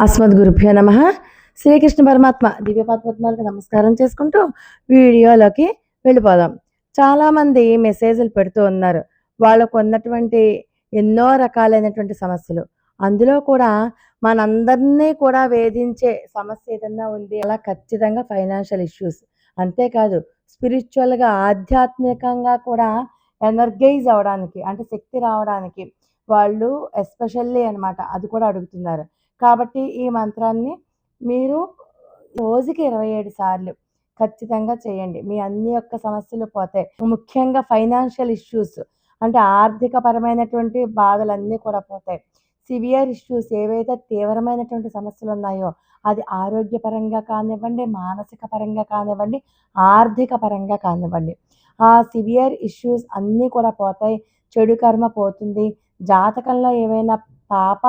అస్మద్ గురుభ్యో నమ. శ్రీకృష్ణ పరమాత్మ దివ్యపాత్మత్మాలకు నమస్కారం చేసుకుంటూ వీడియోలోకి వెళ్ళిపోదాం. చాలామంది మెసేజ్లు పెడుతూ ఉన్నారు. వాళ్ళకు ఉన్నటువంటి ఎన్నో రకాలైనటువంటి సమస్యలు. అందులో కూడా మనందరినీ కూడా వేధించే సమస్య ఏదన్నా ఉంది అలా ఖచ్చితంగా ఫైనాన్షియల్ ఇష్యూస్. అంతేకాదు స్పిరిచువల్గా ఆధ్యాత్మికంగా కూడా ఎనర్గైజ్ అవడానికి అంటే శక్తి రావడానికి వాళ్ళు ఎస్పెషల్లీ అనమాట అది కూడా అడుగుతున్నారు. కాబట్టి ఈ మంత్రాన్ని మీరు రోజుకి ఇరవై ఏడు సార్లు ఖచ్చితంగా చేయండి. మీ అన్ని యొక్క సమస్యలు పోతాయి. ముఖ్యంగా ఫైనాన్షియల్ ఇష్యూస్ అంటే ఆర్థిక పరమైనటువంటి బాధలన్నీ కూడా పోతాయి. సివియర్ ఇష్యూస్ ఏవైతే తీవ్రమైనటువంటి సమస్యలు ఉన్నాయో అది ఆరోగ్యపరంగా కానివ్వండి మానసిక పరంగా కానివ్వండి ఆర్థిక పరంగా కానివ్వండి. ఆ సివియర్ ఇష్యూస్ అన్నీ కూడా పోతాయి. చెడు కర్మ పోతుంది. జాతకంలో ఏవైనా పాప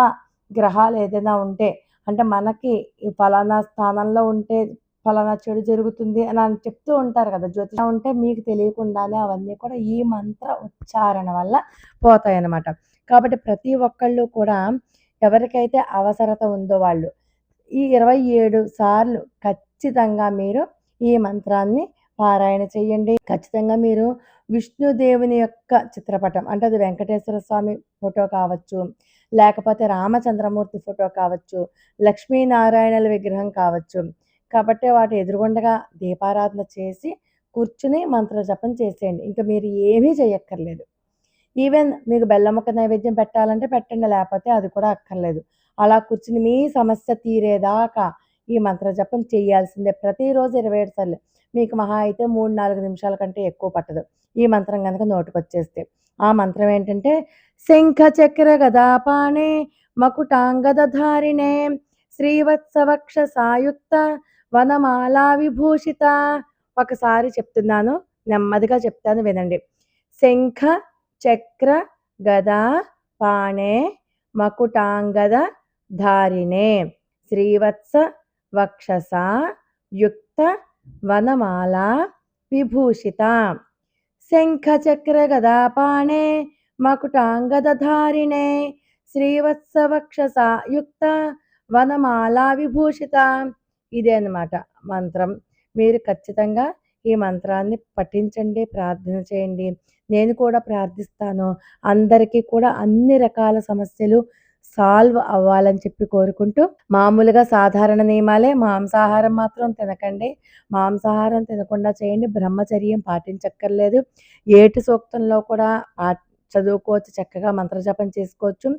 గ్రహాలు ఏదైనా ఉంటే అంటే మనకి ఈ ఫలానా స్థానంలో ఉంటే ఫలానా చెడు జరుగుతుంది అని అని చెప్తూ ఉంటారు కదా జ్యోతిషం ఉంటే మీకు తెలియకుండానే అవన్నీ కూడా ఈ మంత్ర ఉచ్చారణ వల్ల పోతాయి అన్నమాట కాబట్టి ప్రతి ఒక్కళ్ళు కూడా ఎవరికైతే అవసరత ఉందో వాళ్ళు ఈ ఇరవై ఏడు సార్లు ఖచ్చితంగా మీరు ఈ మంత్రాన్ని పారాయణ చేయండి ఖచ్చితంగా మీరు విష్ణుదేవుని యొక్క చిత్రపటం అంటే అది వెంకటేశ్వర స్వామి ఫోటో కావచ్చు లేకపోతే రామచంద్రమూర్తి ఫోటో కావచ్చు లక్ష్మీనారాయణల విగ్రహం కావచ్చు. కాబట్టి వాటి ఎదురుగుండగా దీపారాధన చేసి కూర్చుని మంత్ర జపం చేసేయండి. ఇంకా మీరు ఏమీ చేయక్కర్లేదు. ఈవెన్ మీకు బెల్లముక్క నైవేద్యం పెట్టాలంటే పెట్టండి లేకపోతే అది కూడా అక్కర్లేదు. అలా కూర్చుని మీ సమస్య తీరేదాకా ఈ మంత్ర జపం చేయాల్సిందే. ప్రతిరోజు ఇరవై ఏడు సార్లు. మీకు మహా అయితే మూడు నాలుగు నిమిషాల కంటే ఎక్కువ పట్టదు. ఈ మంత్రం కనుక నోటికి వచ్చేస్తే ఆ మంత్రం ఏంటంటే శంఖ చక్ర గదాపాణే మకుటాంగదధారిణే శ్రీవత్సవక్ష సాయుక్త వనమాలా విభూషిత. ఒకసారి చెప్తున్నాను నెమ్మదిగా చెప్తాను వినండి. శంఖ చక్ర గదా పాణే మకుటాంగద ధారిణే శ్రీవత్స వక్షస యుక్త వనమాల విభూషిత. శంఖచక్ర గదాపాణే గదా పాణే మకుటాంగద యుక్త వనమాల విభూషిత. ఇదే అన్నమాట మంత్రం. మీరు ఖచ్చితంగా ఈ మంత్రాన్ని పఠించండి ప్రార్థన చేయండి. నేను కూడా ప్రార్థిస్తాను. అందరికీ కూడా అన్ని రకాల సమస్యలు సాల్వ్ అవ్వాలని చెప్పి కోరుకుంటూ మామూలుగా సాధారణ నియమాలే మాంసాహారం మాత్రం తినకండి. మాంసాహారం తినకుండా చేయండి. బ్రహ్మచర్యం పాటించక్కర్లేదు. ఏటు సూక్తంలో కూడా పా చదువుకోవచ్చు చక్కగా మంత్రజపం చేసుకోవచ్చు.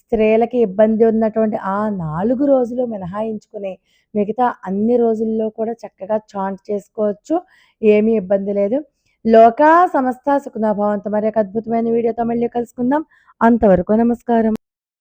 స్త్రీలకి ఇబ్బంది ఉన్నటువంటి ఆ నాలుగు రోజులు మినహాయించుకుని మిగతా అన్ని రోజుల్లో కూడా చక్కగా చాంట్ చేసుకోవచ్చు. ఏమీ ఇబ్బంది లేదు. లోకా సమస్త సుఖనాభావంతో మరి ఒక అద్భుతమైన వీడియోతో మళ్ళీ కలుసుకుందాం. అంతవరకు నమస్కారం.